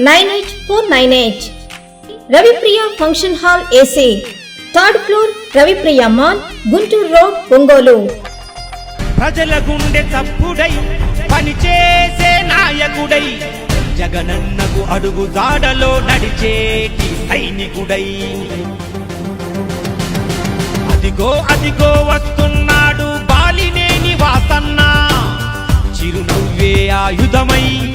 nine eight four nine eight. Ravipriya function hall AC. Third floor Ravipriya mall Guntur road Ongole. ప్రజల గుండె తప్పుడై పనిచేసే నాయకుడై జగనన్నకు అడుగు దాడలో నడిచేటి సైనికుడై. అదిగో అదిగో వస్తున్నాడు బాలినేని వాసన్న. చిరునవ్వే ఆయుధమై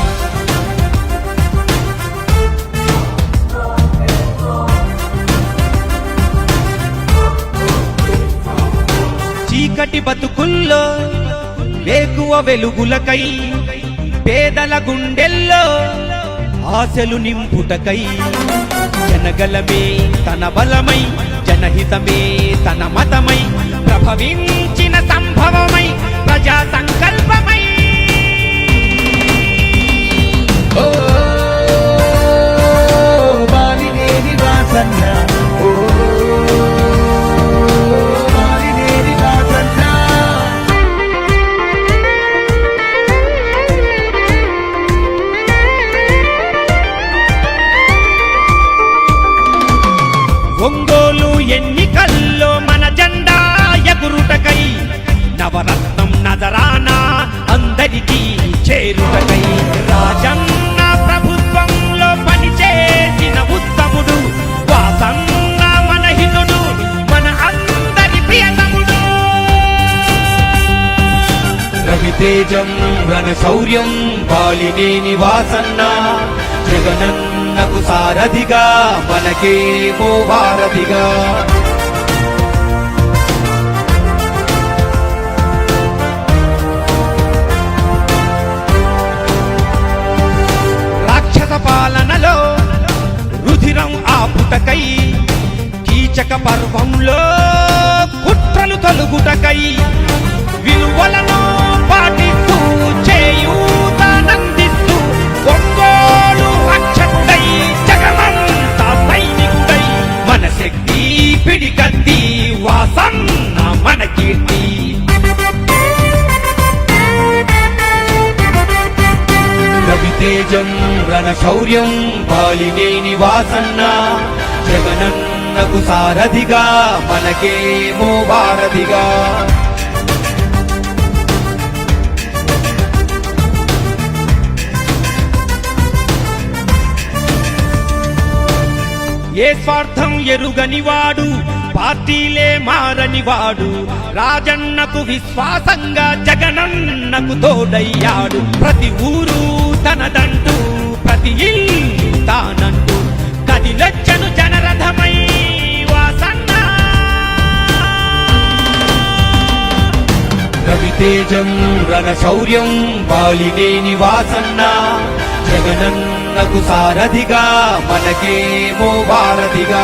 చీకటి బతుకుల్లో వేకువ వెలుగులకై పేదల గుండెల్లో ఆశలు నింపుటకై జనగలమే తన బలమై జనహితమే తన మతమై ప్రభవించిన తేజం రణ శౌర్యం బాలినేని వాసన్న జగనన్నకు సారథిగా మనకేమో వారధిగా రాక్షస పాలనలో రుధిరం ఆపుటకై కీచక పర్వంలో కుట్రలు తలుగుటకై విలువలను మన కీర్తి రవితేజం రణశౌర్యం బాలినేని వాసన్న జగనన్నకు సారథిగా మనకేమో భారతిగా. ఏ స్వార్థం ఎరుగనివాడు పార్టీలే మారనివాడు రాజన్నకు విశ్వాసంగా జగనన్నకు తోడయ్యాడు. ప్రతి ఊరు తనదంటూ ప్రతి ఇల్లు తానంటూ. కదిలొచ్చను జనరథమై వాసన్న. రవితేజం రణశౌర్యం బాలినేని వాసన్న జగనన్నకు సారథిగా మనకేమో భారతిగా.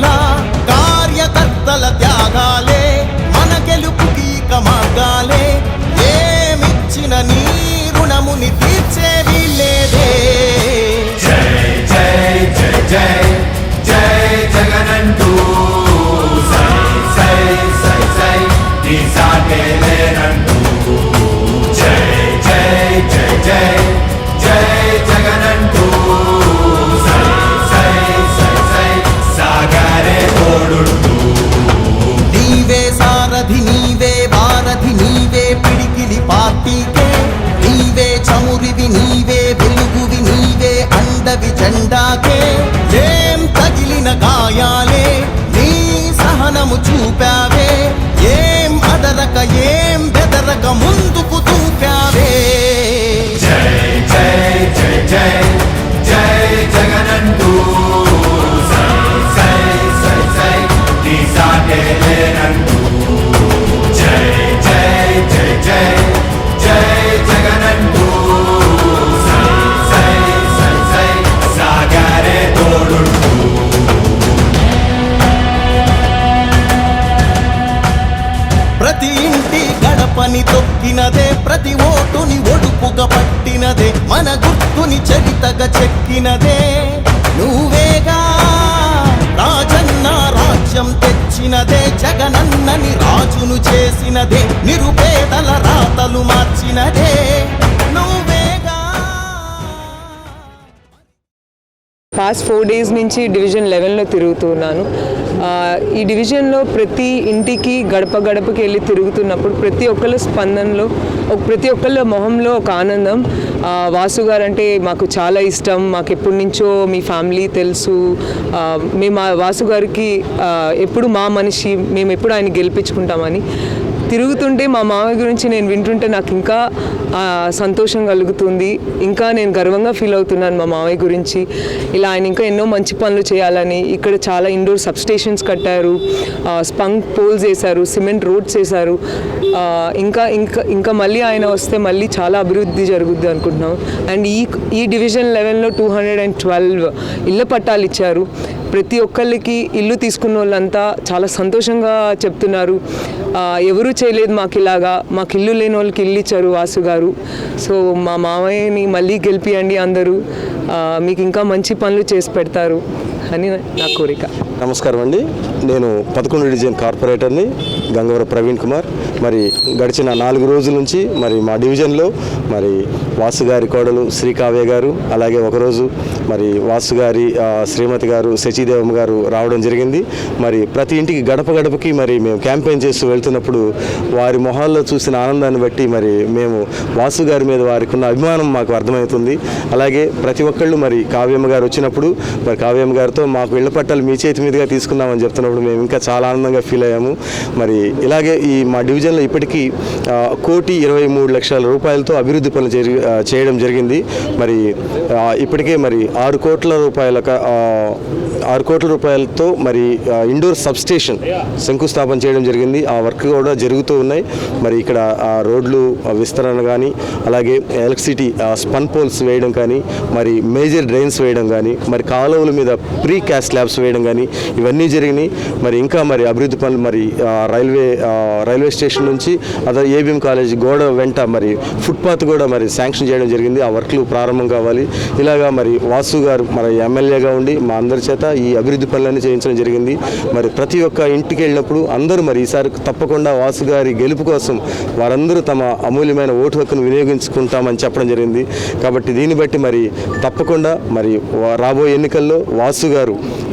జెండాకే ఏం తగిలిన గా రాజ్యం తెచ్చినదే జగనన్నని రాజును చేసినదే నిరుపేదల రాతలు మార్చినదే. లాస్ట్ ఫోర్ డేస్ నుంచి డివిజన్ లెవెన్లో తిరుగుతున్నాను. ఈ డివిజన్లో ప్రతి ఇంటికి గడప గడపకి వెళ్ళి తిరుగుతున్నప్పుడు ప్రతి ఒక్కళ్ళ స్పందనలో ఒక ప్రతి ఒక్కళ్ళ మొహంలో ఒక ఆనందం. వాసు గారు అంటే మాకు చాలా ఇష్టం. మాకు ఎప్పటి నుంచో మీ ఫ్యామిలీ తెలుసు. మేము వాసు గారికి ఎప్పుడు మా మనిషి మేము ఎప్పుడు ఆయన గెలిపించుకుంటామని. తిరుగుతుంటే మా మామయ్య గురించి నేను వింటుంటే నాకు ఇంకా సంతోషం కలుగుతుంది. ఇంకా నేను గర్వంగా ఫీల్ అవుతున్నాను మా మామయ్య గురించి. ఇలా ఆయన ఇంకా ఎన్నో మంచి పనులు చేయాలని. ఇక్కడ చాలా ఇండోర్ సబ్స్టేషన్స్ కట్టారు. స్పంక్ పోల్స్ వేశారు సిమెంట్ రోడ్స్ వేశారు. ఇంకా ఇంకా ఇంకా మళ్ళీ ఆయన వస్తే మళ్ళీ చాలా అభివృద్ధి జరుగుద్ది అనుకుంటున్నాం. అండ్ ఈ ఈ డివిజన్ లెవెన్లో టూ హండ్రెడ్ అండ్ ట్వెల్వ్ ఇళ్ళ పట్టాలు ఇచ్చారు. ప్రతి ఒక్కళ్ళకి ఇల్లు తీసుకున్న వాళ్ళంతా చాలా సంతోషంగా చెప్తున్నారు. ఎవరూ చేయలేదు మాకు ఇలాగా మాకు ఇల్లు లేని వాళ్ళకి ఇల్లు ఇచ్చారు వాసు గారు. సో మా మామయ్యని మళ్ళీ గెలిపియండి అందరూ. మీకు ఇంకా మంచి పనులు చేసి పెడతారు. అని నా కోరిక. నమస్కారం అండి. నేను పదకొండు డివిజన్ కార్పొరేటర్ని గంగవర ప్రవీణ్ కుమార్. మరి గడిచిన నాలుగు రోజుల నుంచి మరి మా డివిజన్లో మరి వాసు గారి కోడలు శ్రీకావ్య గారు అలాగే ఒకరోజు మరి వాసు గారి శ్రీమతి గారు శచిదేవమ్మ గారు రావడం జరిగింది. మరి ప్రతి ఇంటికి గడప గడపకి మరి మేము క్యాంపెయిన్ చేస్తూ వెళ్తున్నప్పుడు వారి మొహాల్లో చూసిన ఆనందాన్ని బట్టి మరి మేము వాసు గారి మీద వారికి ఉన్న అభిమానం మాకు అర్థమవుతుంది. అలాగే ప్రతి ఒక్కళ్ళు మరి కావ్యమ్మ గారు వచ్చినప్పుడు మరి కావ్యమ్మ గారితో మాకు ఇళ్ళ పట్టాలు మీ చేతి మీదుగా తీసుకున్నామని చెప్తున్నప్పుడు మేము ఇంకా చాలా ఆనందంగా ఫీల్ అయ్యాము. మరి ఇలాగే ఈ మా డివిజన్లో ఇప్పటికీ కోటి ఇరవై మూడు లక్షల రూపాయలతో అభివృద్ధి పనులు జరిగి చేయడం జరిగింది. మరి ఇప్పటికే మరి ఆరు కోట్ల రూపాయల ఆరు కోట్ల రూపాయలతో మరి ఇండోర్ సబ్స్టేషన్ శంకుస్థాపన చేయడం జరిగింది. ఆ వర్క్ కూడా జరుగుతూ ఉన్నాయి. మరి ఇక్కడ ఆ రోడ్లు విస్తరణ కానీ అలాగే ఎలక్ట్రిసిటీ స్పన్ పోల్స్ వేయడం కానీ మరి మేజర్ డ్రైన్స్ వేయడం కానీ మరి కాలువల మీద ప్రీ క్యాస్ ల్యాబ్స్ వేయడం కానీ ఇవన్నీ జరిగినాయి. మరి ఇంకా మరి అభివృద్ధి పనులు మరి రైల్వే రైల్వే స్టేషన్ నుంచి అదే ఏబిఎం కాలేజ్ గోడ వెంట మరి ఫుట్పాత్ కూడా మరి శాంక్షన్ చేయడం జరిగింది. ఆ వర్క్లు ప్రారంభం కావాలి. ఇలాగా మరి వాసు గారు మరి ఎమ్మెల్యేగా ఉండి మా అందరి చేత ఈ అభివృద్ధి పనులన్నీ చేయించడం జరిగింది. మరి ప్రతి ఒక్క ఇంటికి వెళ్ళినప్పుడు అందరూ మరి ఈసారి తప్పకుండా వాసు గారి గెలుపు కోసం వారందరూ తమ అమూల్యమైన ఓటు హక్కును వినియోగించుకుంటామని చెప్పడం జరిగింది. కాబట్టి దీన్ని బట్టి మరి తప్పకుండా మరి రాబోయే ఎన్నికల్లో వాసు గారు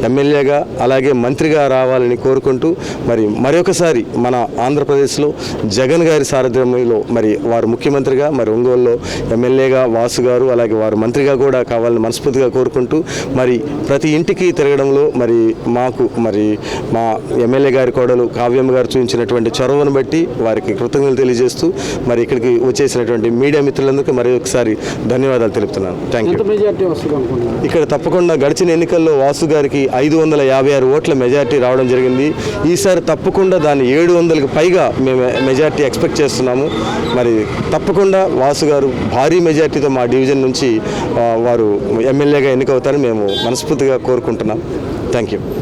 ఎమ్మెల్యేగా అలాగే మంత్రిగా రావాలని కోరుకుంటూ మరి మరొకసారి మన ఆంధ్రప్రదేశ్లో జగన్ గారి సారథ్యంలో మరి వారు ముఖ్యమంత్రిగా మరి ఒంగోలులో ఎమ్మెల్యేగా వాసు గారు అలాగే వారు మంత్రిగా కూడా కావాలని మనస్ఫూర్తిగా కోరుకుంటూ మరి ప్రతి ఇంటికి తిరగ జరగడంలో మరి మాకు మరి మా ఎమ్మెల్యే గారి కోడలు కావ్యమ్మ గారు చూపించినటువంటి చొరవను బట్టి వారికి కృతజ్ఞతలు తెలియజేస్తూ మరి ఇక్కడికి వచ్చేసినటువంటి మీడియా మిత్రులందరికీ మరి ఒకసారి ధన్యవాదాలు తెలుపుతున్నాను. థ్యాంక్ యూ ఇక్కడ తప్పకుండా గడిచిన ఎన్నికల్లో వాసు గారికి ఐదు వందల యాభై ఆరు ఓట్ల మెజార్టీ రావడం జరిగింది. ఈసారి తప్పకుండా దాన్ని ఏడు వందలకు పైగా మేము మెజార్టీ ఎక్స్పెక్ట్ చేస్తున్నాము. మరి తప్పకుండా వాసు గారు భారీ మెజార్టీతో మా డివిజన్ నుంచి వారు ఎమ్మెల్యేగా ఎన్నికవుతారని మేము మనస్ఫూర్తిగా కోరుకుంటున్నాం. Thank you.